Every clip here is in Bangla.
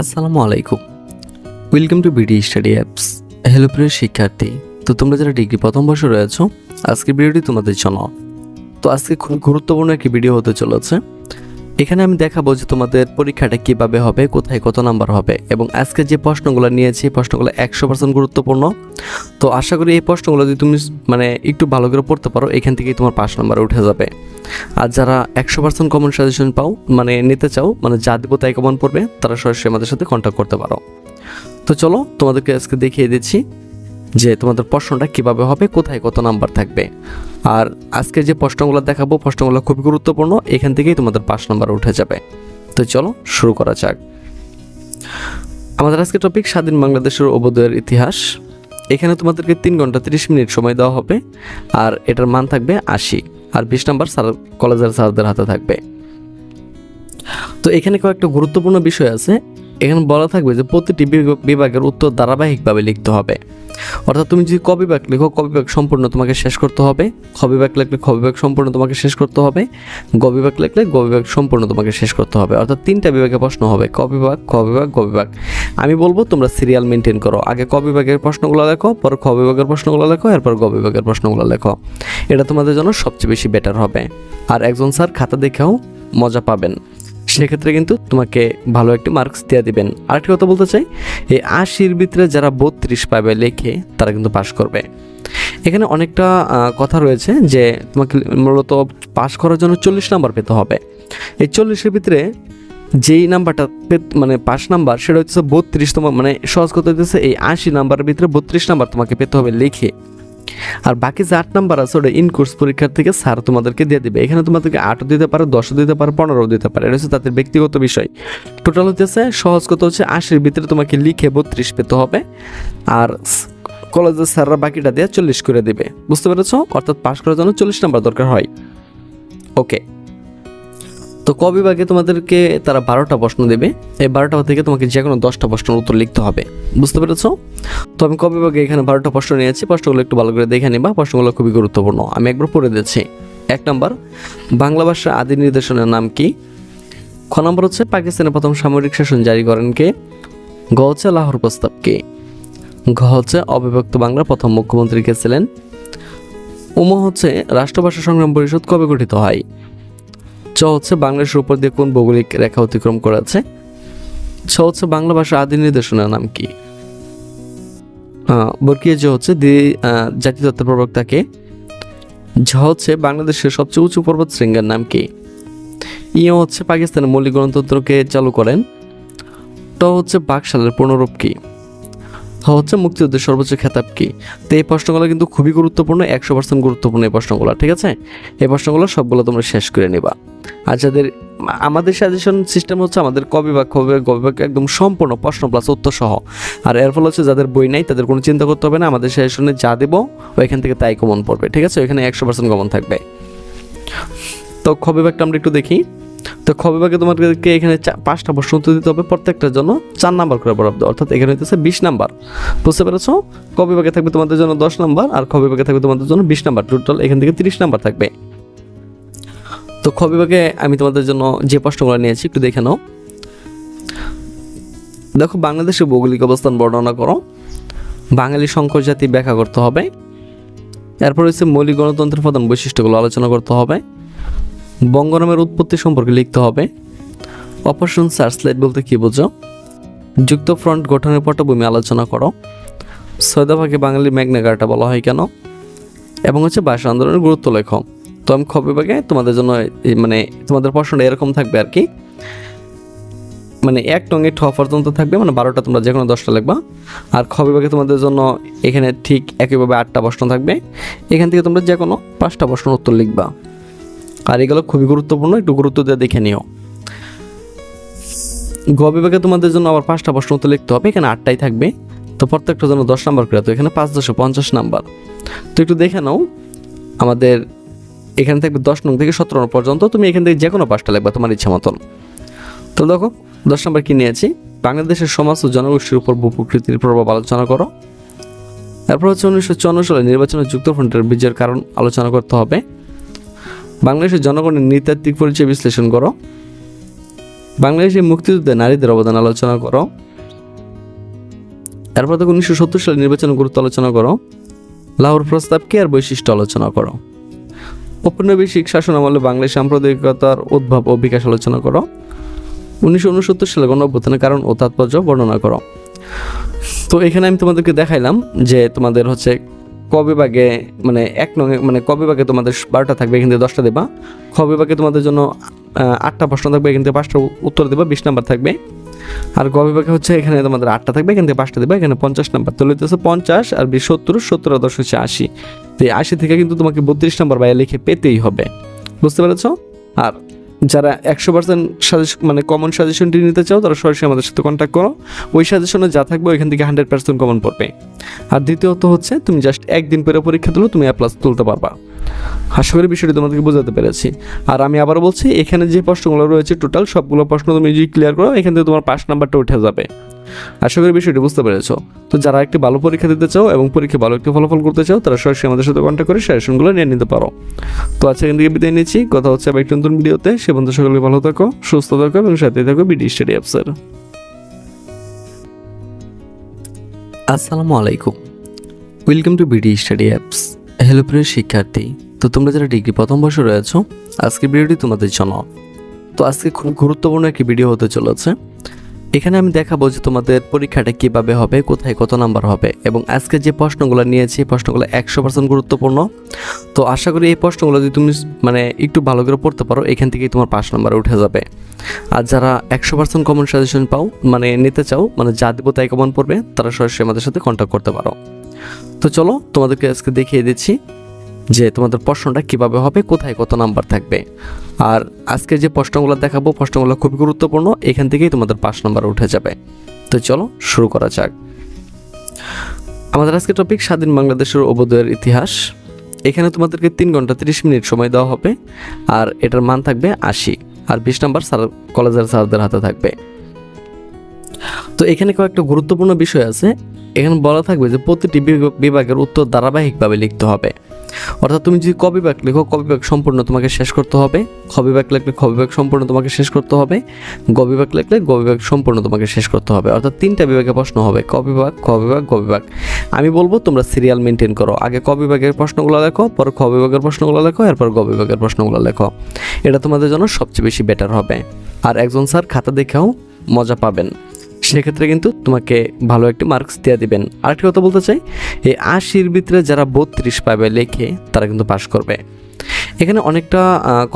আসসালামু আলাইকুম। Welcome to BD study apps hello প্রিয় শিক্ষার্থী। তো তোমরা যারা ডিগ্রি প্রথম বর্ষে রয়েছো, আজকের ভিডিওটি তোমাদের জন্য। তো আজকে খুব গুরুত্বপূর্ণ একটি ভিডিও হতে চলেছে। এখানে আমি দেখাবো যে তোমাদের পরীক্ষাটা কীভাবে হবে, কোথায় কত নাম্বার হবে এবং আজকে যে প্রশ্নগুলো নিয়েছি, প্রশ্নগুলো একশো পার্সেন্ট গুরুত্বপূর্ণ। তো আশা করি এই প্রশ্নগুলো যদি তুমি মানে একটু ভালো করে পড়তে পারো, এখান থেকেই তোমার পাঁচ নাম্বার উঠে যাবে। আর যারা একশো পার্সেন্ট কমন সাজেশন পাও মানে নিতে চাও মানে যা দেবো তাই কমন পড়বে, তারা সরাসরি আমাদের সাথে কন্ট্যাক্ট করতে পারো। তো চলো তোমাদেরকে আজকে দেখিয়ে দিচ্ছি। যে তোমাদের প্রশ্নটা কীভাবে হবে, কোথায় কত নাম্বার থাকবে। আর আজকে যে প্রশ্নগুলো দেখাবো, প্রশ্নগুলো খুবই গুরুত্বপূর্ণ, এখান থেকেই তোমাদের পাঁচ নাম্বার উঠে যাবে। তো চলো শুরু করা যাক। আমাদের আজকে টপিক স্বাধীন বাংলাদেশের অবদয়ের ইতিহাস। এখানে তোমাদেরকে তিন ঘণ্টা তিরিশ মিনিট সময় দেওয়া হবে, আর এটার মান থাকবে আশি, আর বিশ নাম্বার স্যার, কলেজের স্যারদের হাতে থাকবে। তো এখানে কয়েকটা গুরুত্বপূর্ণ বিষয় আছে। এখানে বলা থাকবে যে প্রতিটি বিভাগ- বিভাগের উত্তর ধারাবাহিকভাবে লিখতে হবে। অর্থাৎ তুমি যদি ক বিভাগ লেখো ক বিভাগ সম্পূর্ণ তোমাকে শেষ করতে হবে। খ বিভাগ লিখলে খ বিভাগ সম্পূর্ণ তোমাকে শেষ করতে হবে। গ বিভাগ লিখলে গ বিভাগ সম্পূর্ণ তোমাকে শেষ করতে হবে। অর্থাৎ তিনটা বিভাগে প্রশ্ন হবে ক বিভাগ খ বিভাগ গ বিভাগ আমি বলব, তোমরা সিরিয়াল মেনটেন করো। আগে ক বিভাগের প্রশ্নগুলো লেখো, পর খ বিভাগের প্রশ্নগুলো লেখো, এরপর গ বিভাগের প্রশ্নগুলো লেখো। এটা তোমাদের জন্য সবচেয়ে বেশি বেটার হবে। আর একজন স্যার খাতা দেখেও মজা পাবেন। সেক্ষেত্রে কিন্তু তোমাকে ভালো একটি মার্কস দিয়ে দিবেন। আরেকটি কথা বলতে চাই, এই আশির ভিতরে যারা বত্রিশ পাবে লেখে, তারা কিন্তু পাশ করবে। এখানে অনেকটা কথা রয়েছে যে তোমাকে মূলত পাশ করার জন্য চল্লিশ নাম্বার পেতে হবে। এই চল্লিশের ভিতরে যেই নাম্বারটা মানে পাঁচ নাম্বার সেটা হচ্ছে বত্রিশ তোমার মানে সহজ কথা হচ্ছে এই আশি নাম্বারের ভিতরে বত্রিশ নাম্বার তোমাকে পেতে হবে লিখে। আর বাকি যে আট নাম্বার আছে, ওটা ইন কোর্স পরীক্ষার থেকে স্যার তোমাদেরকে দিয়ে দেবে। এখানে তোমাদেরকে আটও দিতে পারে, দশও দিতে পারে, পনেরোও দিতে পারে। এটা হচ্ছে তাদের ব্যক্তিগত বিষয়। টোটাল হচ্ছে সহজ কথা হচ্ছে আশির ভিতরে তোমাকে লিখে বত্রিশ পেতে হবে। আর কলেজের স্যাররা বাকিটা দিয়ে চল্লিশ করে দেবে। বুঝতে পেরেছ? অর্থাৎ পাশ করার জন্য চল্লিশ নাম্বার দরকার হয়। ওকে তো ক বিভাগে তোমাদেরকে তারা বারোটা প্রশ্ন দেবে। এই বারোটা থেকে তোমাকে যে কোনো দশটা প্রশ্নের উত্তর লিখতে হবে। বুঝতে পেরেছ? তো আমি ক বিভাগে এখানে বারোটা প্রশ্ন নিয়েছি। প্রশ্নগুলো একটু ভালো করে দেখে নিবা। প্রশ্নগুলো খুবই গুরুত্বপূর্ণ। আমি একবার পড়ে দিচ্ছি। এক নম্বর, বাংলা ভাষার আদি নির্দেশনের নাম কি? খ নম্বর হচ্ছে, পাকিস্তানের প্রথম সামরিক শাসন জারি করেন কে? গ হচ্ছে, লাহোর প্রস্তাব কে? ঘ হচ্ছে, অবিভক্ত বাংলার প্রথম মুখ্যমন্ত্রী কে ছিলেন? উম হচ্ছে, রাষ্ট্রভাষা সংগ্রাম পরিষদ কবে গঠিত হয়? চ হচ্ছে বাংলাদেশের উপর দিয়ে কোন ভৌগোলিক রেখা অতিক্রম করেছে? ছ হচ্ছে বাংলা ভাষার আদি নির্দেশনার নাম কি? বর্গীয় জ হচ্ছে দ্বি আহ, জাতিতত্ত্বের প্রবক্তাকে ঝ হচ্ছে বাংলাদেশের সবচেয়ে উঁচু পর্বত শৃঙ্গের নাম কি? ইও হচ্ছে পাকিস্তানের মৌলিক গণতন্ত্রকে চালু করেন? ট হচ্ছে বাকশালের পূর্ণরূপ কি? হ হচ্ছে মুক্তিযুদ্ধের সর্বোচ্চ খেতাব কি? তো এই প্রশ্নগুলো কিন্তু খুবই গুরুত্বপূর্ণ একশো পার্সেন্ট গুরুত্বপূর্ণ এই প্রশ্নগুলো ঠিক আছে? এই প্রশ্নগুলো সবগুলো তোমরা শেষ করে নিবা। আর যাদের, আমাদের সাজেশন সিস্টেম হচ্ছে আমাদের কবি বা কবি গবিবাক একদম সম্পূর্ণ প্রশ্ন প্লাস উত্তর সহ আর এর ফলে হচ্ছে যাদের বই নাই, তাদের কোনো চিন্তা করতে হবে না, আমাদের সাজেশনে যা দেবো, ওইখান থেকে তাই কমন পড়বে, ঠিক আছে? ওইখানে একশো পার্সেন্ট কমন থাকবে। তো বিভাগটা আমরা একটু দেখি। তো খ বিভাগে তোমাদেরকে এখানে পাঁচটা প্রশ্ন উত্তর দিতে হবে, প্রত্যেকটার জন্য চার নাম্বার করে বরাদ্দ, অর্থাৎ এখানে হইতেছে বিশ নাম্বার। বুঝতে পেরেছ? ক বিভাগে থাকবে তোমাদের জন্য দশ নাম্বার, আর খ বিভাগে থাকবে তোমাদের জন্য বিশ নাম্বার। টোটাল এখান থেকে তিরিশ নাম্বার থাকবে। তো খ বিভাগে আমি তোমাদের জন্য যে প্রশ্নগুলো নিয়েছি, একটু দেখে নাও। দেখো, বাংলাদেশের ভৌগোলিক অবস্থান বর্ণনা করো। বাঙালি সংকর জাতি ব্যাখ্যা করতে হবে। এরপর হচ্ছে মৌলিক গণতন্ত্রের প্রধান বৈশিষ্ট্যগুলো আলোচনা করতে হবে। বঙ্গনামের উৎপত্তি সম্পর্কে লিখতে হবে। অপারেশন সার্চলাইট বলতে কী বোঝো? যুক্ত ফ্রন্ট গঠনের পটভূমি আলোচনা করো। সৈদাভাগে বাঙালি ম্যাগনা কার্টা বলা হয় কেন? এবং হচ্ছে ভাষা আন্দোলনের গুরুত্ব লেখো। তো আমি খ বিভাগে তোমাদের জন্য মানে তোমাদের প্রশ্নটা এরকম থাকবে আর কি। মানে এক টঙ্গে ঠ পর্যন্ত থাকবে মানে বারোটা তোমরা যে কোনো দশটা লিখবা। আর খ বিভাগে তোমাদের জন্য এখানে ঠিক একইভাবে আটটা প্রশ্ন থাকবে। এখান থেকে তোমরা যে কোনো পাঁচটা প্রশ্ন উত্তর লিখবা। আর এগুলো খুবই গুরুত্বপূর্ণ, একটু গুরুত্ব দিয়ে দেখে নিও। গ বিভাগে তোমাদের জন্য আবার পাঁচটা প্রশ্ন উত্তর লিখতে হবে, এখানে আটটাই থাকবে। তো প্রত্যেকটার জন্য দশ নাম্বার করে, তো এখানে পাঁচ দশে পঞ্চাশ নাম্বার। তো একটু দেখে নাও, আমাদের এখান থেকে দশ নং থেকে সতেরো নং পর্যন্ত। তুমি এখান থেকে যে কোনো পাঁচটা লাগবে তোমার ইচ্ছা মতন। তো দেখো, দশ নম্বর কি নিয়েছি? বাংলাদেশের সমাজ ও জনগোষ্ঠীর উপর ভূপ্রকৃতির প্রভাব আলোচনা করো। তারপর হচ্ছে উনিশশো চুয়ান্ন সালে নির্বাচনে যুক্তফ্রন্টের বিজয়ের কারণ আলোচনা করতে হবে। বাংলাদেশের জনগণের নৃতাত্ত্বিক পরিচয় বিশ্লেষণ করো। বাংলাদেশে মুক্তিযুদ্ধে নারীদের অবদান আলোচনা করো। এরপর থেকে উনিশশো সত্তর সালে নির্বাচনের গুরুত্ব আলোচনা করো। লাহোর প্রস্তাবকে আর বৈশিষ্ট্য আলোচনা করো। ঔপনিবেশিক শাসন আমলে বাংলাদেশ সাম্প্রদায়িকতার উদ্ভব ও বিকাশ আলোচনা করো। উনিশশো উনসত্তর সালে গণ অভ্যুত্থানের কারণ ও তাৎপর্য বর্ণনা করো। তো এখানে আমি তোমাদেরকে দেখাইলাম যে তোমাদের হচ্ছে কবে বিভাগে মানে এক নং মানে কবে বিভাগে তোমাদের বারোটা থাকবে, এখান থেকে দশটা দেবা। কবে বিভাগে তোমাদের জন্য আটটা প্রশ্ন থাকবে, এখান থেকে পাঁচটা উত্তর দেবা, বিশ নাম্বার থাকবে। আর গ বিভাগে হচ্ছে, এখানে তোমাদের আটটা থাকবে, এখান থেকে পাঁচটা দেবে, এখানে পঞ্চাশ নাম্বার। তাহলে হচ্ছে পঞ্চাশ আর বিশ সত্তর সত্তর দশ হচ্ছে আশি। তো এই আশি থেকে কিন্তু তোমাকে বত্রিশ নাম্বার বাইরে লিখে পেতেই হবে। বুঝতে পেরেছ? আর যারা একশো পার্সেন্ট সাজেশন মানে কমন সাজেশনটি নিতে চাও, তারা সরাসরি আমাদের সাথে কন্ট্যাক্ট করো। ওই সাজেশনে যা থাকবে, ওইখান থেকে হান্ড্রেড পার্সেন্ট কমন পড়বে। আর দ্বিতীয়ত হচ্ছে, তুমি জাস্ট একদিন পরে পরীক্ষা দিলেও তুমি অ্যাপ্লাস তুলতে পারবা। আশা করি বিষয়টি তোমাদেরকে বোঝাতে পেরেছি। আর আমি আবার বলছি, এখানে যে প্রশ্নগুলো রয়েছে টোটাল সবগুলো প্রশ্ন তুমি যদি ক্লিয়ার করো, এখান থেকে তোমার পাস নাম্বারটা উঠে যাবে। আশা করি বিষয়টি বুঝতে পেরেছ? তো যারা একটি ভালো পরীক্ষা দিতে চাও এবং পরীক্ষা ভালো একটি ফলাফল করতে চাও, তারা সরাসরি আমাদের সাথে কন্ট্যাক্ট করে সাজেশনগুলো নিয়ে নিতে পারো। তো আজকে এখান থেকে বিদায় নিচ্ছি। কথা হচ্ছে আবার একটি নতুন ভিডিওতে। সে বন্ধু সকলে ভালো থাকো, সুস্থ থাকো এবং সাথে থাকো বিডি স্টাডি অ্যাপসের আসসালামু আলাইকুম। Welcome to BD study apps hello প্রিয় শিক্ষার্থী, তো তোমরা যারা ডিগ্রি প্রথম বর্ষে রয়েছো, আজকের ভিডিওটি তোমাদের জন্য। তো আজকে খুব গুরুত্বপূর্ণ একটি ভিডিও হতে চলেছে। এখানে আমি দেখাবো যে তোমাদের পরীক্ষাটা কীভাবে হবে, কোথায় কত নাম্বার হবে, এবং আজকে যে প্রশ্নগুলো নিয়েছি, এই প্রশ্নগুলো একশো পার্সেন্ট গুরুত্বপূর্ণ। তো আশা করি এই প্রশ্নগুলো যদি তুমি মানে একটু ভালো করে পড়তে পারো, এখান থেকেই তোমার পাঁচ নাম্বার উঠে যাবে। আর যারা একশো পার্সেন্ট কমন সাজেশন পাও মানে নিতে চাও মানে যা দেবো তাই কমন পড়বে, তারা সরাসরি আমাদের সাথে কন্ট্যাক্ট করতে পারো। তো চলো তোমাদেরকে আজকে দেখিয়ে দিচ্ছি যে তোমাদের প্রশ্নটা কীভাবে হবে, কোথায় কত নাম্বার থাকবে। আর আজকে যে প্রশ্নগুলো দেখাবো, প্রশ্নগুলো খুবই গুরুত্বপূর্ণ, এখান থেকেই তোমাদের পাঁচ নাম্বার উঠে যাবে। তো চলো শুরু করা যাক। আমাদের আজকে টপিক স্বাধীন বাংলাদেশের অবদয়ের ইতিহাস। এখানে তোমাদেরকে তিন ঘণ্টা তিরিশ মিনিট সময় দেওয়া হবে, আর এটার মান থাকবে আশি, আর বিশ নাম্বার স্যার, কলেজের স্যারদের হাতে থাকবে। তো এখানে কয়েকটা গুরুত্বপূর্ণ বিষয় আছে। এখানে বলা থাকবে যে প্রতিটি বিভাগ- বিভাগের উত্তর ধারাবাহিকভাবে লিখতে হবে। অর্থাৎ তুমি যদি ক বিভাগ লেখো, ক সম্পূর্ণ তোমাকে শেষ করতে হবে। খ বিভাগ লিখলে খ সম্পূর্ণ তোমাকে শেষ করতে হবে। গ বিভাগ লিখলে গ সম্পূর্ণ তোমাকে শেষ করতে হবে। অর্থাৎ তিনটা বিভাগে প্রশ্ন হবে, ক বিভাগ, খ আমি বলব তোমরা সিরিয়াল মেনটেন করো। আগে ক প্রশ্নগুলো লেখো, পর খ প্রশ্নগুলো লেখো, এরপর গ প্রশ্নগুলো লেখো। এটা তোমাদের জন্য সবচেয়ে বেশি বেটার হবে। আর একজন স্যার খাতা দেখেও মজা পাবেন। সেক্ষেত্রে কিন্তু তোমাকে ভালো একটি মার্কস দিয়ে দিবেন। আরেকটি কথা বলতে চাই, এই আশির ভিতরে যারা বত্রিশ পাবে লেখে, তারা কিন্তু পাশ করবে। এখানে অনেকটা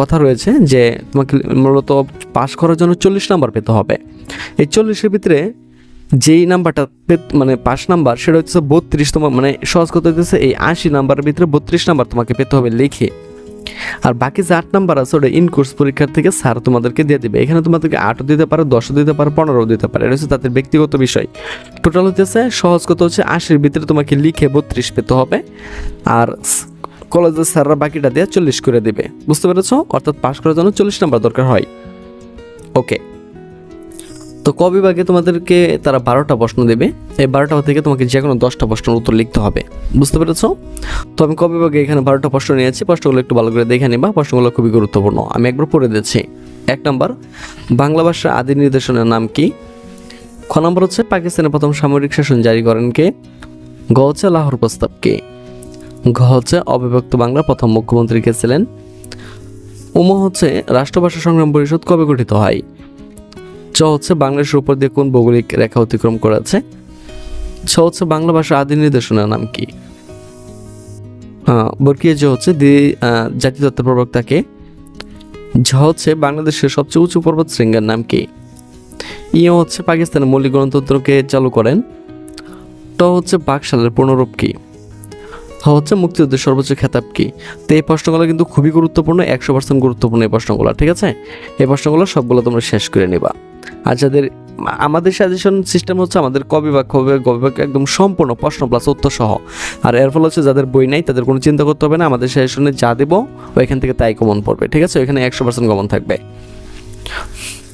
কথা রয়েছে যে তোমাকে মূলত পাশ করার জন্য চল্লিশ নাম্বার পেতে হবে। এই চল্লিশের ভিতরে যেই নাম্বারটা মানে পাঁচ নাম্বার, সেটা হচ্ছে বত্রিশ তোমার মানে সহজ কথা হচ্ছে এই আশি নাম্বারের ভিতরে বত্রিশ নাম্বার তোমাকে পেতে হবে লিখে। আর বাকি যে আট নাম্বার আছে, ওটা ইন কোর্স পরীক্ষার থেকে স্যার তোমাদেরকে দিয়ে দেবে। এখানে তোমাদেরকে আটও দিতে পারে, দশও দিতে পারে, পনেরোও দিতে পারে। এটা হচ্ছে তাদের ব্যক্তিগত বিষয়। টোটাল হতেছে সহজ কথা হচ্ছে আশির ভিতরে তোমাকে লিখে বত্রিশ পেতে হবে। আর কলেজের স্যাররা বাকিটা দিয়ে চল্লিশ করে দেবে। বুঝতে পেরেছ? অর্থাৎ পাশ করার জন্য চল্লিশ নাম্বার দরকার হয়। ওকে তো ক বিভাগে তোমাদেরকে তারা বারোটা প্রশ্ন দেবে। এই বারোটা থেকে তোমাকে যে কোনো দশটা প্রশ্নের উত্তর লিখতে হবে। বুঝতে পেরেছ? তো আমি ক বিভাগে এখানে বারোটা প্রশ্ন নিয়েছি। প্রশ্নগুলো একটু ভালো করে দেখে নিবা। প্রশ্নগুলো খুবই গুরুত্বপূর্ণ। আমি একবার পড়ে দিচ্ছি। এক নম্বর, বাংলা ভাষার আদি নির্দেশনের নাম কি? খ নম্বর হচ্ছে, পাকিস্তানের প্রথম সামরিক শাসন জারি করেন কে? গ হচ্ছে, লাহোর প্রস্তাব কে? ঘ হচ্ছে, অবিভক্ত বাংলার প্রথম মুখ্যমন্ত্রী কে ছিলেন? উম হচ্ছে, রাষ্ট্রভাষা সংগ্রাম পরিষদ কবে গঠিত হয়? চ হচ্ছে বাংলাদেশের উপর দিয়ে কোন ভৌগোলিক রেখা অতিক্রম করেছে? ছ হচ্ছে বাংলা ভাষার আদি নির্দেশনার নাম কি? বর্কিয়ে জ হচ্ছে দি আহ, জাতিতত্ত্বের প্রবক্তাকে ঝ হচ্ছে বাংলাদেশের সবচেয়ে উঁচু পর্বত শৃঙ্গের নাম কি? ইয়ে হচ্ছে পাকিস্তানের মৌলিক গণতন্ত্রকে চালু করেন? ট হচ্ছে বাকশালের পুনরূপ কি? হ হচ্ছে মুক্তিযুদ্ধের সর্বোচ্চ খেতাব কি? তো এই প্রশ্নগুলো কিন্তু খুবই গুরুত্বপূর্ণ একশো পার্সেন্ট গুরুত্বপূর্ণ এই প্রশ্নগুলো ঠিক আছে? এই প্রশ্নগুলো সবগুলো তোমরা শেষ করে নিবা। আর যাদের, আমাদের সাজেশন সিস্টেম হচ্ছে আমাদের ক বিভাগ খ বিভাগ একদম সম্পূর্ণ প্রশ্ন প্লাস উত্তর সহ। আর এর ফলে হচ্ছে যাদের বই নাই, তাদের কোনো চিন্তা করতে হবে না, আমাদের সাজেশনে যা দেবো, ওইখান থেকে তাই কমন পড়বে, ঠিক আছে? ওইখানে একশো পার্সেন্ট কমন থাকবে।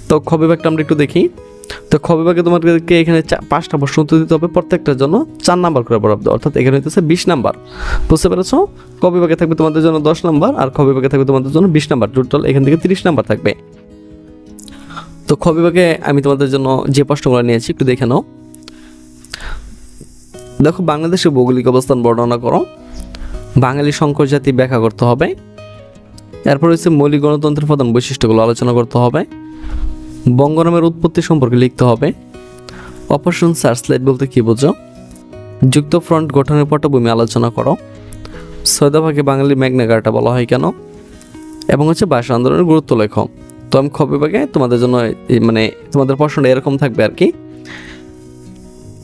তো খ বিভাগটা আমরা একটু দেখি। তো খ বিভাগে তোমাদেরকে এখানে পাঁচটা প্রশ্ন উত্তর দিতে হবে প্রত্যেকটার জন্য চার নাম্বার করে বরাদ্দ, অর্থাৎ এখানে হইতেছে বিশ নাম্বার। বুঝতে পেরেছ? ক বিভাগে থাকবে তোমাদের জন্য দশ নাম্বার, আর খ বিভাগে থাকবে তোমাদের জন্য বিশ নাম্বার। টোটাল এখান থেকে তিরিশ নাম্বার থাকবে। তো খ বিভাগে আমি তোমাদের জন্য যে প্রশ্নগুলো নিয়েছি, একটু দেখে নাও। দেখো, বাংলাদেশের ভৌগোলিক অবস্থান বর্ণনা করো। বাঙালি সংকর জাতি ব্যাখ্যা করতে হবে। এরপর হচ্ছে মৌলিক গণতন্ত্রের প্রধান বৈশিষ্ট্যগুলো আলোচনা করতে হবে। বঙ্গনামের উৎপত্তি সম্পর্কে লিখতে হবে। অপারেশন সার্চলাইট বলতে কী বোঝো? যুক্ত ফ্রন্ট গঠনের পটভূমি আলোচনা করো। সৈদাভাগে বাঙালি মেঘনা কার্টা বলা হয় কেন? এবং হচ্ছে ভাষা আন্দোলনের গুরুত্ব লেখো। তো আমি খবর বিভাগে তোমাদের জন্য মানে তোমাদের প্রশ্নটা এরকম থাকবে আর কি।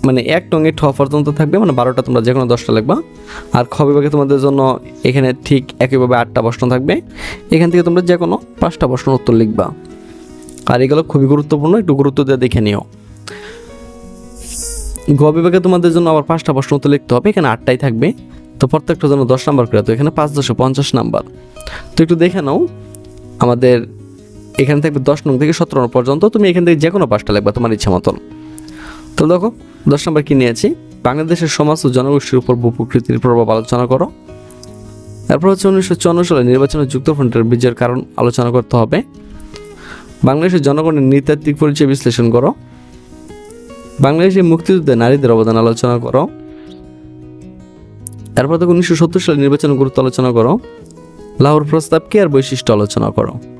মানে এক টঙ্গে ঠ পর্যন্ত থাকবে মানে বারোটা তোমরা যে কোনো দশটা লিখবা। আর খ বিভাগে তোমাদের জন্য এখানে ঠিক একইভাবে আটটা প্রশ্ন থাকবে। এখান থেকে তোমরা যে কোনো পাঁচটা প্রশ্নের উত্তর লিখবা। আর এগুলো খুবই গুরুত্বপূর্ণ, একটু গুরুত্ব দিয়ে দেখে নিও। গ বিভাগে তোমাদের জন্য আবার পাঁচটা প্রশ্ন উত্তর লিখতে হবে, এখানে আটটাই থাকবে। তো প্রত্যেকটা জন্য দশ নাম্বার করে, তো এখানে পাঁচ দশে পঞ্চাশ নাম্বার। তো একটু দেখে নাও, আমাদের এখানে থাকবে দশ নং থেকে সতেরো নং পর্যন্ত। তুমি এখান থেকে যে কোনো পাঁচটা লাগবে তোমার ইচ্ছা মতন। তো দেখো, দশ নম্বর কি নিয়েছি? বাংলাদেশের সমাজ ও জনগোষ্ঠীর উপর ভূপ্রকৃতির প্রভাব আলোচনা করো। তারপর হচ্ছে উনিশশো চুয়ান্ন সালে নির্বাচনে যুক্তফ্রন্টের বিজয়ের কারণ আলোচনা করতে হবে। বাংলাদেশের জনগণের নৃতাত্ত্বিক পরিচয় বিশ্লেষণ করো। বাংলাদেশের মুক্তিযুদ্ধে নারীদের অবদান আলোচনা করো। তারপর দেখো উনিশশো সত্তর সালে নির্বাচনের গুরুত্ব আলোচনা করো। লাহোর প্রস্তাবকে আর বৈশিষ্ট্য আলোচনা করো।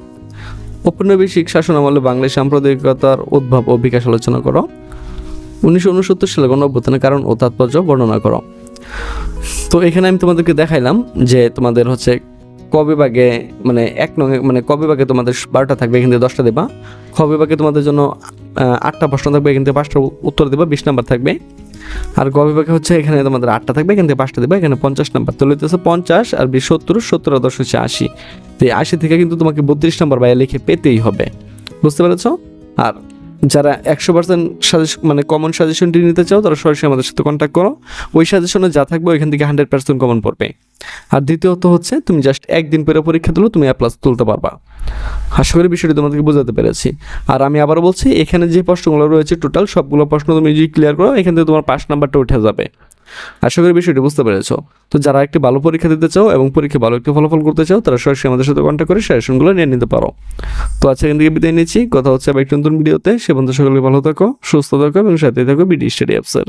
ঔপনিবেশিক শাসন আমলে বাংলাদেশ সাম্প্রদায়িকতার উদ্ভব ও বিকাশ আলোচনা করো। উনিশশো উনসত্তর সালে গণ অভ্যুত্থানের কারণ ও তাৎপর্য বর্ণনা করো। তো এখানে আমি তোমাদেরকে দেখাইলাম যে তোমাদের হচ্ছে কবে বাগে মানে এক নং মানে কবে ভাগে তোমাদের বারোটা থাকবে, এখান থেকে দশটা দেবা। কবে বাগে তোমাদের জন্য আটটা প্রশ্ন থাকবে, এখান থেকে পাঁচটা উত্তর দেবা, বিশ নাম্বার থাকবে। আর গ বিভাগে হচ্ছে এখানে তোমাদের আটটা থাকবে, এখান থেকে পাঁচটা দেবা, এখানে পঞ্চাশ নাম্বার। তো লইতেছে পঞ্চাশ আর বিশ সত্তর সত্তর দশ হচ্ছে আশি। তো এই আশি থেকে কিন্তু তোমাকে বত্রিশ নাম্বার বাইরে লিখে পেতেই হবে। বুঝতে পেরেছ? আর যারা একশো পার্সেন্ট সাজেশন মানে কমন সাজেশনটি নিতে চাও, তারা সরাসরি আমাদের সাথে কন্ট্যাক্ট করো। ওই সাজেশনে যা থাকবে, ওইখান থেকে হান্ড্রেড পার্সেন্ট কমন পড়বে। আর দ্বিতীয়ত হচ্ছে, তুমি জাস্ট একদিন পরে পরীক্ষা দিলেও তুমি অ্যাপ্লাস তুলতে পারবা। আশা করি বিষয়টি তোমাদেরকে বোঝাতে পেরেছি। আর আমি আবার বলছি, এখানে যে প্রশ্নগুলো রয়েছে টোটাল সবগুলো প্রশ্ন তুমি যদি ক্লিয়ার করো, এখান থেকে তোমার পাঁচ নাম্বারটা উঠে যাবে। আশা করি বিষয়টি বুঝতে পেরেছ? তো যারা একটি ভালো পরীক্ষা দিতে চাও এবং পরীক্ষা ভালো একটি ফলাফল করতে চাও, তারা সরাসরি আমাদের সাথে কন্ট্যাক্ট করে সাজেশনগুলো নিয়ে নিতে পারো। তো আজকে এখান থেকে বিদায় নিচ্ছি। কথা হচ্ছে আবার একটি নতুন ভিডিওতে সে বন্ধু সকলে ভালো থাকো, সুস্থ থাকো এবং সাথে থাকো বিডি স্টাডি অ্যাপসের